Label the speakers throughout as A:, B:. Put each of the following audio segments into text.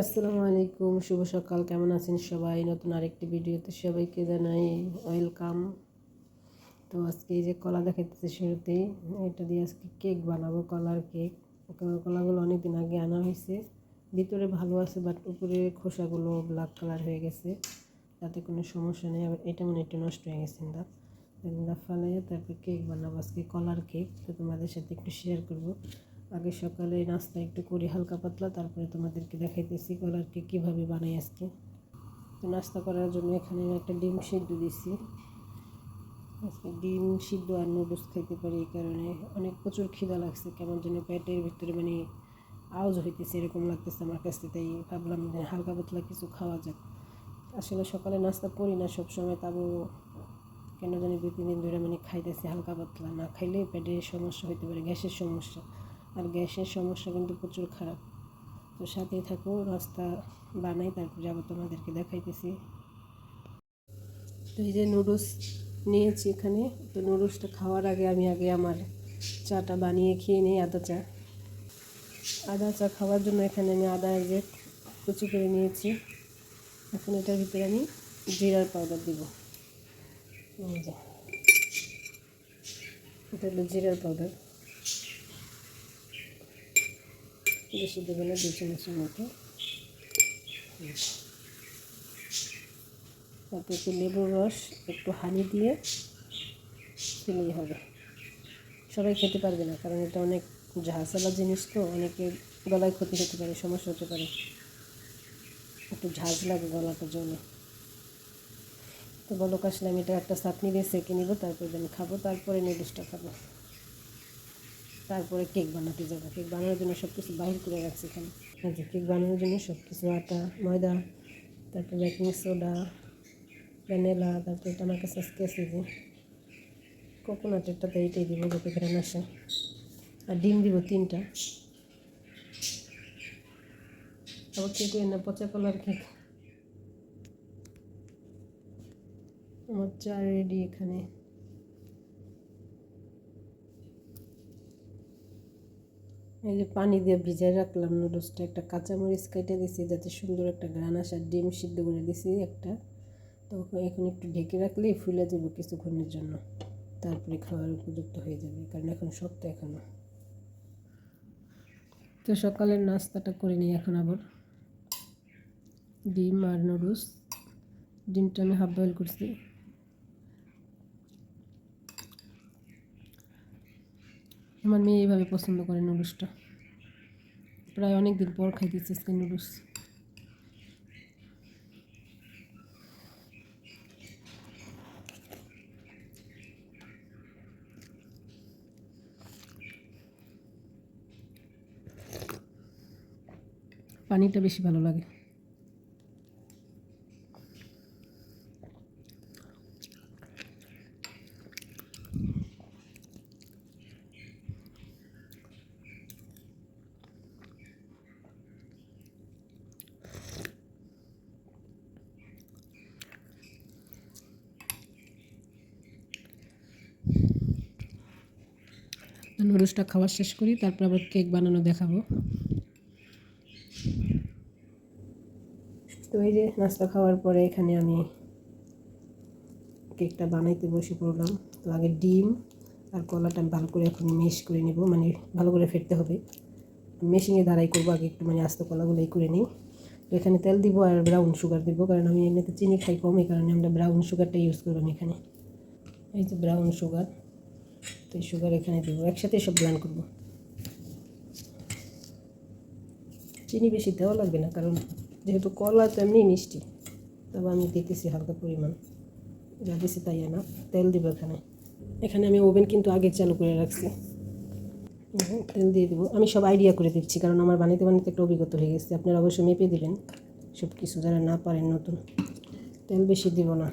A: আসসালামু আলাইকুম, শুভ সকাল। কেমন আছেন সবাই? নতুন আরেকটি ভিডিওতে সবাইকে জানাই ওয়েলকাম। তো আজকে এই যে কলা দেখাইতেছে শুরুতেই, এটা দিয়ে আজকে কেক বানাবো, কলার কেক। কলাগুলো অনেকদিন আগে আনা হয়েছে। ভিতরে ভালো আছে, বাট উপরে খোসাগুলো ব্ল্যাক কালার হয়ে গেছে। তাতে কোনো সমস্যা নেই। আবার এটা মনে একটু নষ্ট হয়ে গেছে দা দা ফালাইয়া তারপর কেক বানাবো আজকে কলার কেক। তো তোমাদের সাথে একটু শেয়ার করব। আগে সকালে নাস্তা একটু করি হালকা পাতলা, তারপরে তোমাদেরকে দেখাইতেছি কলারকে কীভাবে বানাই আজকে। তো নাস্তা করার জন্য এখানে একটা ডিম সিদ্ধ দিছি। আজকে ডিম সিদ্ধ আর নুডলস খাইতে পারি এই কারণে। অনেক প্রচুর খিদা লাগছে, কেমন যেন পেটের ভিতরে মানে আওয়াজ হইতেছে, এরকম লাগতেছে আমার কাছে। তাই ভাবলাম যে হালকা পাতলা কিছু খাওয়া যাক। আসলে সকালে নাস্তা করি না সবসময়, তাবো কেন জানি দুই, তিন দিন ধরে মানে খাইতেছি হালকা পাতলা। না খাইলে পেটের সমস্যা হইতে পারে, গ্যাসের সমস্যা। আর গ্যাসের সমস্যা কিন্তু প্রচুর খারাপ। তো সাথেই থাকো রাস্তা বানাই, তারপর যাব তোমাদেরকে দেখাইতেছি। তো এই যে নুডলস নিয়েছি এখানে, তো নুডলসটা খাওয়ার আগে আমি আগে আমার চাটা বানিয়ে খেয়ে নিই, আদা চা। আদা চা খাওয়ার জন্য এখানে আমি আদা যে কুচি করে নিয়েছি। এখন এটার ভিতরে আমি জিরার পাউডার দিব। এটা হলো জিরার পাউডার। বেশি দেবে না দু চামচের মতো। তারপর একটু লেবুর রস, একটু হানি দিয়ে খেলেই হবে। সবাই খেতে পারবে না, কারণ এটা অনেক ঝাঁসালা জিনিস তো, অনেকে গলায় ক্ষতি হতে পারে, সমস্যা হতে পারে। একটু ঝাঁজ লাগে গলাটার জন্য তো বলো আসলে আমি এটা একটা চাটনি দিয়ে সেঁকে নিব, তারপরে আমি খাব, তারপরে নুডলসটা খাব। তারপরে কেক বানাতে যাব। কেক বানানোর জন্য সব কিছু বাহির করে রাখছি এখানে। যে কেক বানানোর জন্য সব কিছু আটা, ময়দা, তারপর বেকিং সোডা, ভ্যানিলা, তারপর এটা আমার কাছে আজকে আছে যে কোকোনাটেরটাতে এইটাই দিব যাতে ঘ্রান আসে। আর ডিম দিব তিনটা। আবার কেক না পচা কলার কেক। আমার চা রেডি এখানে। এই পানি দিয়ে ভিজাই রাখলাম নুডলসটা একটা কাঁচামরিচ কেটে দিছি, যাতে সুন্দর একটা গ্রান আসার ডিম সিদ্ধ করে দিছি একটা। তো এখন একটু ঢেকে রাখলেই ফুলে যাবে কিছুক্ষণের জন্য। তারপরে খাওয়ার উপযুক্ত হয়ে যাবে, কারণ এখন শক্ত এখনও তো সকালের নাস্তাটা করে নিই এখন আবার। ডিম আর নুডলস ডিমটা আমি হাফ বয়েল করছি। আমার মেয়ে এইভাবে পছন্দ করে নুডলসটা। প্রায় অনেক দিন পর খাই খাইতেছে আজকে নুডলস। পানিটা বেশি ভালো লাগে। নুডলসটা খাওয়া শেষ করি, তারপর আবার কেক বানানো দেখাবো। তো এই যে নাস্তা খাওয়ার পরে এখানে আমি কেকটা বানাইতে বসে পড়লাম। তো আগে ডিম আর কলাটা ভালো করে এখন মেশ করে নেব মানে ভালো করে ফেটতে হবে। মেশিনে দ্বারাই করব আগে একটু মানে আস্ত কলাগুলোই করে নিই। তো এখানে তেল দিব আর ব্রাউন সুগার দিব, কারণ আমি এমনিতে চিনি খাই কম, এই কারণে আমরা ব্রাউন সুগারটা ইউজ করলাম এখানে। এই যে ব্রাউন সুগার। তো সুগার এখানে দেবো। একসাথে সব ব্লান করব। চিনি বেশি দেওয়া লাগবে না, কারণ যেহেতু কলা তো এমনি মিষ্টি, তবে আমি দিতেছি হালকা পরিমাণ। যা দিছি তাই না, তেল দিব এখানে। এখানে আমি ওভেন কিন্তু আগে চালু করে রাখছি। তেল দিয়ে দেবো। আমি সব আইডিয়া করে দিচ্ছি, কারণ আমার বানাইতে বানাইতে একটা অভিজ্ঞতা হয়ে গেছে। আপনারা অবশ্যই মেপে দিবেন সব কিছু যারা না পারেন নতুন। তেল বেশি দিব না।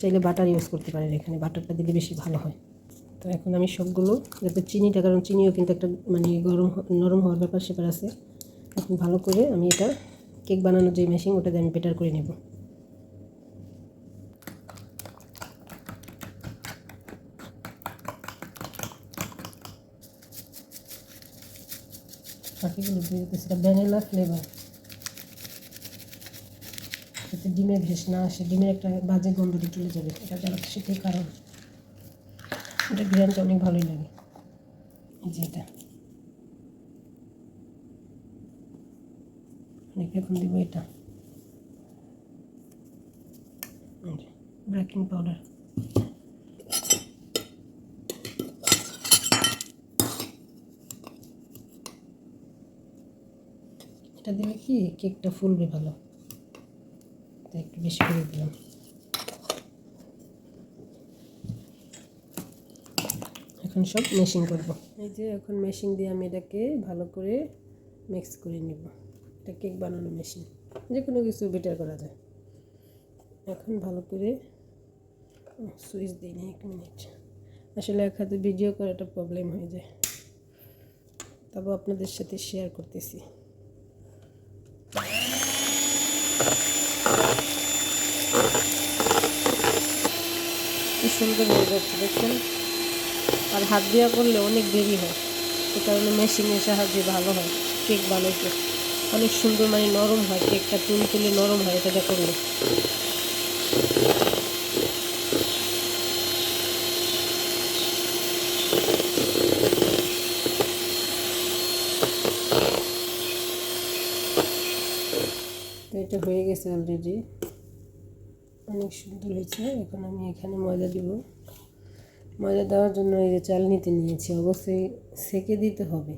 A: চাইলে বাটার ইউজ করতে পারেন এখানে বাটারটা দিলে বেশি ভালো হয়। তো এখন আমি সবগুলো, যাতে চিনিটা, কারণ চিনিও কিন্তু একটা মানে গরম নরম হওয়ার ব্যাপার সেপার আছে। এখন ভালো করে আমি এটা কেক বানানোর যে মেশিন ওটাতে আমি বেটার করে নেব। বাকিগুলো দিয়ে ভ্যানিলা ফ্লেভার যাতে ডিমের ভেস না আসে, ডিমের একটা বাজে গন্ধটা চলে যাবে, এটা যারা সেটাই কারণ। এটা গ্রানটা অনেক ভালোই লাগে। এই যে এটা। এখন দিব এটা। Baking powder. এটা দিলে কি? কেকটা ফুলবে ভালো। একটু বেশি করে দিলাম। এখন সব মেশিং করব। এই যে এখন মেশিন দিয়ে আমি এটাকে ভালো করে মিক্স করে নিব। এটা কেক বানানো মেশিন যে কোনো কিছু বেটার করা যায়। এখন ভালো করে সুইচ দিই না এক মিনিট আসলে এক হাতে ভিডিও করাটা প্রবলেম হয়ে যায়। তবে আপনাদের সাথে শেয়ার করতেছি। সুন্দর হয়ে যাচ্ছে দেখছেন? আর হাত দিয়া করলে অনেক দেরি হয়। সে কারণে মেশিনের সাহায্যে ভালো হয় কেক বানাইতে। অনেক সুন্দর মানে নরম হয় কেকটা তুলে তুলে নরম হয় এটা করলে। এটা হয়ে গেছে অলরেডি অনেক সুন্দর হয়েছে, এখন আমি এখানে ময়দা দিব। ময়দা দেওয়ার জন্য এই যে চাল নিতে নিয়েছি, অবশ্যই সেকে দিতে হবে।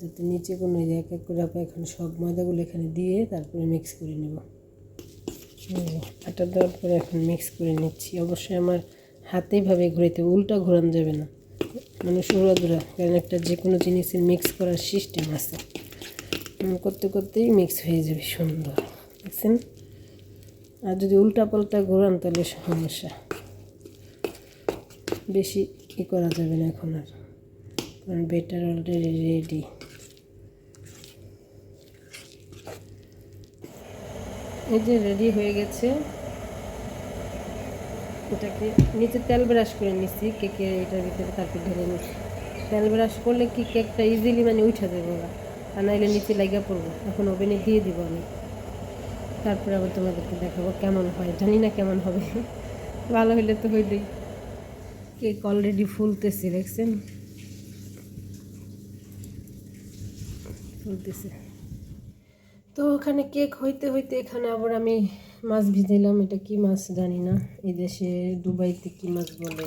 A: যাতে নিচে কোনো এই যে এক এক করে আপা এখন সব ময়দাগুলো এখানে দিয়ে তারপরে মিক্স করে নেব। আটা দেওয়ার পরে এখন মিক্স করে নিচ্ছি। অবশ্যই আমার হাতেইভাবে ঘুরাইতে উল্টা ঘোরানো যাবে না। মানে সুরাদুরা কারণ একটা যে কোনো জিনিসের মিক্স করার সিস্টেম আছে। করতে করতেই মিক্স হয়ে যাবে সুন্দর। বুঝছেন আর যদি উল্টা পাল্টা ঘোরান তাহলে সমস্যা। বেশি ই করা যাবে না এখন আর। কারণ বেটার অলরেডি রেডি এই যে রেডি হয়ে গেছে। এটাকে নিচে তেল ব্রাশ করে নিচ্ছি কেকের এটার ভিতরে তারপর ঢেলে নিচ্ছি তেল ব্রাশ করলে কি কেকটা ইজিলি মানে উঠে যাবে ওরা। আর নাইলে নিচে লাগা পড়ব। এখন ওভেনে দিয়ে দিব আমি। তারপরে আবার তোমাদেরকে দেখাবো কেমন হয়। জানি না কেমন হবে। ভালো হইলে তো হইলেই কেক অলরেডি ফুলতেছে, দেখছেন? ফুলতেছে। তো ওখানে কেক হইতে হইতে এখানে আবার আমি মাছ ভিজাইলাম। এটা কি মাছ জানি না। এই দেশে দুবাইতে কি মাছ বলে?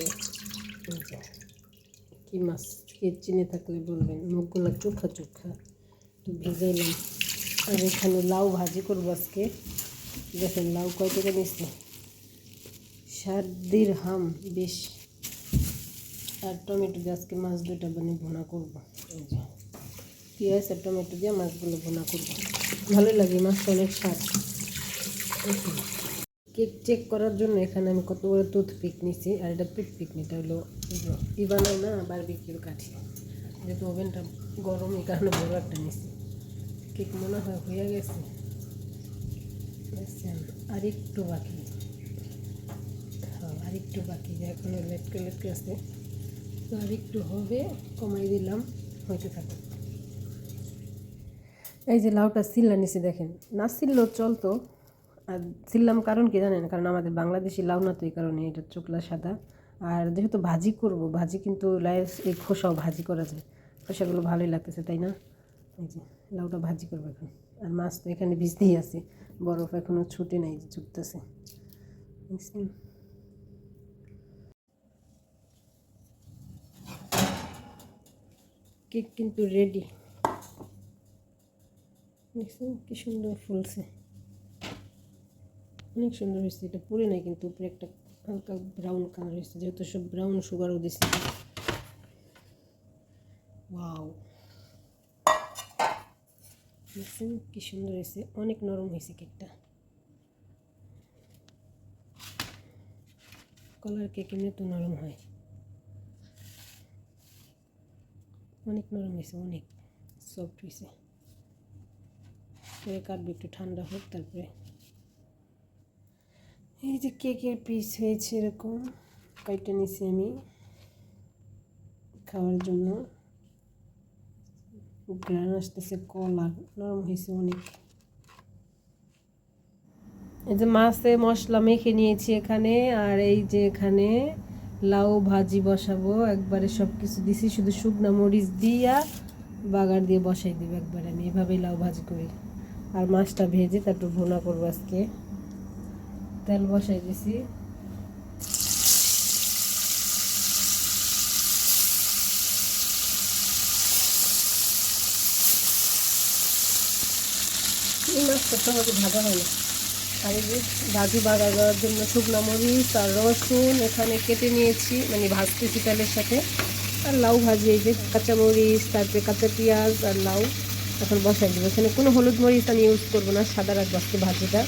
A: কি মাছ? কে চিনে থাকলে বলবেন? মুখগুলো চোখা চোখা। তো ভিজাইলাম। আর এখানে লাউ ভাজি করব আজকে। দেখেন লাউ কয় টাকা নিচ্ছে সাত হাম বেশ আর টমেটো দিয়ে আজকে মাছ দুটা বানিয়ে ভুনা করব। পেঁয়াজ আর টমেটো দিয়ে মাছগুলো ভুনা করব। ভালো লাগে মাছটা অনেক স্বাদ। কেক চেক করার জন্য এখানে আমি কত বড় টুথপিক নিছি আর এটা টুথপিক নিতে হলো। ই বানায় না বারবিকিউর কাঠি। যেহেতু ওভেনটা গরম, এই কারণে বড় একটা নিছি কেক মনে হয় হয়ে গেছে। আর একটু বাকি। হ্যাঁ আর একটু বাকি। যে এখনও লেটকে লেটকে আছে। তো আর একটু হবে, কমাই দিলাম হইতে থাকুক এই যে লাউটা সিল্লা নিচে দেখেন, না সিললেও চলতো আর সিললাম কারণ কি জানেন? কারণ আমাদের বাংলাদেশি লাউ না তো এই কারণে এটা চোখলা সাদা। আর যেহেতু ভাজি করব, ভাজি কিন্তু লাউয়ের এই খোসাও ভাজি করা যায়। খোসাগুলো ভালোই লাগতেছে, তাই না? এই যে লাউটা ভাজি করব এখন। আর মাছ তো এখানে ভিজতেই আছে, বরফ এখনও ছুটে নাই, যে ছুটতেছে। কেক কিন্তু রেডি দেখছেন কি সুন্দর ফুলছে। অনেক সুন্দর হয়েছে, এটা পুড়ে নাই কিন্তু উপরে একটা হালকা ব্রাউন কালার হয়েছে, যেহেতু সব ব্রাউন সুগারও দিচ্ছে ওয়াও দেখছেন কি সুন্দর হয়েছে, অনেক নরম হয়েছে কেকটা। কলার কেক এমনি তো নরম হয়। অনেক নরম হয়েছে, অনেক সফট হয়েছে। পরে কাটবে একটু ঠান্ডা হোক, তারপরে। এই যে কেকের পিস হয়েছে এরকম, কয়েকটা নিছি আমি খাওয়ার জন্য। গ্রান আসতেছে, কলা নরম হয়েছে অনেক। এই যে মাছে মশলা মেখে নিয়েছি এখানে, আর এই যে এখানে লাউ ভাজি বসাবো, একবারে সব কিছু দিছি, শুধু শুকনো মরিচ দিয়া বাগার দিয়ে বসাই দিব একবারে, আমি এভাবেই লাউ ভাজি করি। আর মাছটা ভেজে তারপর ভুনা করব আজকে। তেল বসাই দিছি। এই মাছটা সহজে ভাজা হয় না। আর এই যে ভাজি বাগা দেওয়ার জন্য শুকনো মরিচ আর রসুন এখানে কেটে নিয়েছি মানে ভাজতেছি তেলের সাথে। আর লাউ ভাজি, এই যে কাঁচা মরিচ, তারপরে কাঁচা পেঁয়াজ আর লাউ এখন বসাই দেবো। এখানে কোনো হলুদ মরিচ আমি ইউজ করব না, সাদা রাখব আজকে ভাজিটা।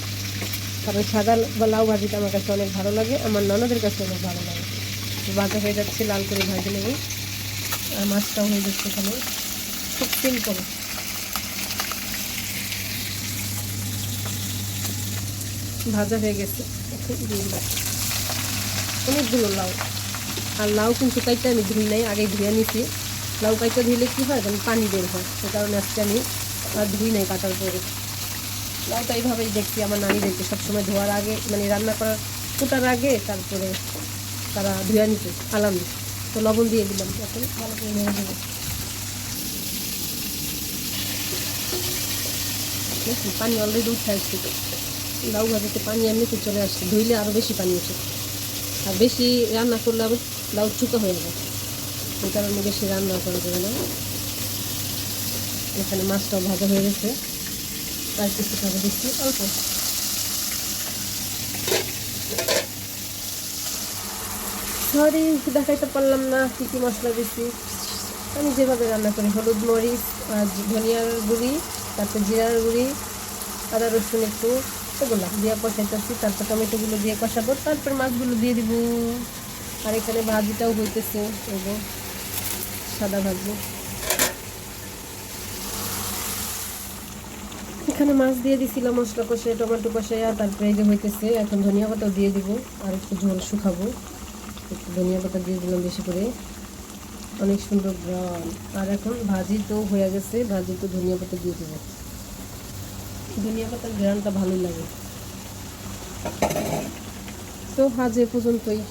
A: কারণ সাদা বা লাউ ভাজিটা আমার কাছে অনেক ভালো লাগে, আমার ননদের কাছে অনেক ভালো লাগে। ভাজা হয়ে যাচ্ছে, লাল করে ভাজি নেব। আর মাছটাও হয়ে যাচ্ছে এখানে। খুব সিম্পল ভাজা হয়ে গেছে। অনেকগুলো লাউ। আর লাউ কিন্তু কাইটা আমি ধুই নাই আগে ধুয়ে নিছি। লাউ কাইটা ধুইলে কী হয়? তখন পানি বের হয়, সে কারণে আজকে আমি আর ধুই নাই কাটার পরে লাউটা এইভাবেই দেখছি, আমার নানিদেরকে সবসময় ধোয়ার আগে মানে রান্না করার, ফুটার আগে তারপরে তারা ধুয়ে নিতে আলাম তো লবণ দিয়ে দিলাম এখন, ভালো করে নেড়ে দেবো পানি অলরেডি উঠে আসছে লাউ ভাজাতে পানি এমনিতে চলে আসছে ধুইলে আরও বেশি পানি ওঠে আর বেশি রান্না করলে আবার লাউ চুকা হয়ে যায় এই কারণে বেশি রান্না করা যাবে না। এখানে মাছটাও ভাজা হয়ে গেছে। আর কিছু টাকা দিচ্ছি অল্প। সরি, দেখাইতে পারলাম না কী কী মশলা দিচ্ছি। আমি যেভাবে রান্না করি, হলুদ মরিচ আর ধনিয়ার গুঁড়ি, তারপর জিরার গুঁড়ি, আদা রসুন একটু। এগুলো দিয়ে কষাইতেছি তারপর টমেটোগুলো দিয়ে কষাবো, তারপর মাছগুলো দিয়ে দিব। আর এখানে ভাজিটাও হইতেছে যে সাদা ভাজি। এখানে মাছ দিয়ে দিছিলাম, মশলা কষে টমেটো কষাইয়া তারপরে এই যে হইতেছে, এখন ধনিয়া পাতাও দিয়ে দিব, আর একটু ঝোল শুকাবো। একটু ধনিয়া পাতা দিয়ে দিলাম বেশি করে। অনেক সুন্দর গ্রাম। আর এখন ভাজি তো হয়ে গেছে, ভাজি তো ধনিয়া পাতা দিয়ে দেবো। ধনিয়া পাতার গ্রানটা ভালোই লাগে। তো আজ এ পর্যন্তই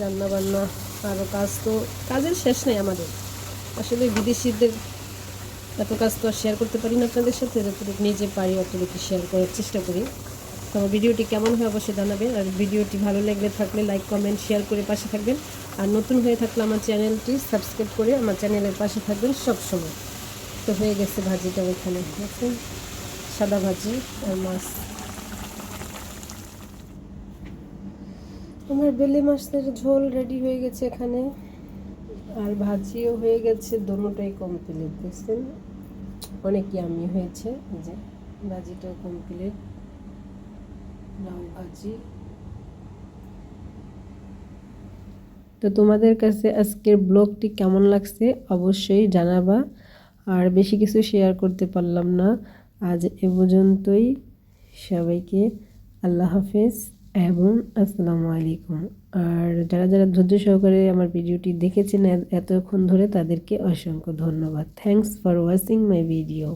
A: রান্না বান্না আরও কাজ তো কাজের শেষ নেই আমাদের। আসলে বিদেশিদের এত কাজ তো আর শেয়ার করতে পারি না আপনাদের সাথে, যতটুকু নিজে পারি অতটুকু শেয়ার করার চেষ্টা করি। তো আমার ভিডিওটি কেমন হয় অবশ্যই জানাবেন, আর ভিডিওটি ভালো লাগলে থাকলে লাইক কমেন্ট শেয়ার করে পাশে থাকবেন। আর নতুন হয়ে থাকলে আমার চ্যানেলটি সাবস্ক্রাইব করে আমার চ্যানেলের পাশে থাকবেন সব সময় তো হয়ে গেছে ভাজিটা ওইখানে সাদা ভাজি আর মাছ। আমার বেলে মাছের ঝোল রেডি হয়ে গেছে এখানে। আর ভাজিও হয়ে গেছে, দোনোটাই কমপ্লিট দেখছেন? অনেক ইয়ামি হয়েছে যে ভাজিটাও কমপ্লিট লাউ ভাজি। তো তোমাদের কাছে আজকের ব্লগটি কেমন লাগছে অবশ্যই জানাবা। আর বেশি কিছু শেয়ার করতে পারলাম না। আজ এ পর্যন্তই। সবাইকে আল্লাহ হাফেজ এবং আসসালামু আলাইকুম। আর যারা যারা ধৈর্য সহকারে আমার ভিডিওটি দেখেছেন এতক্ষণ ধরে তাদেরকে অসংখ্য ধন্যবাদ। Thanks for watching my video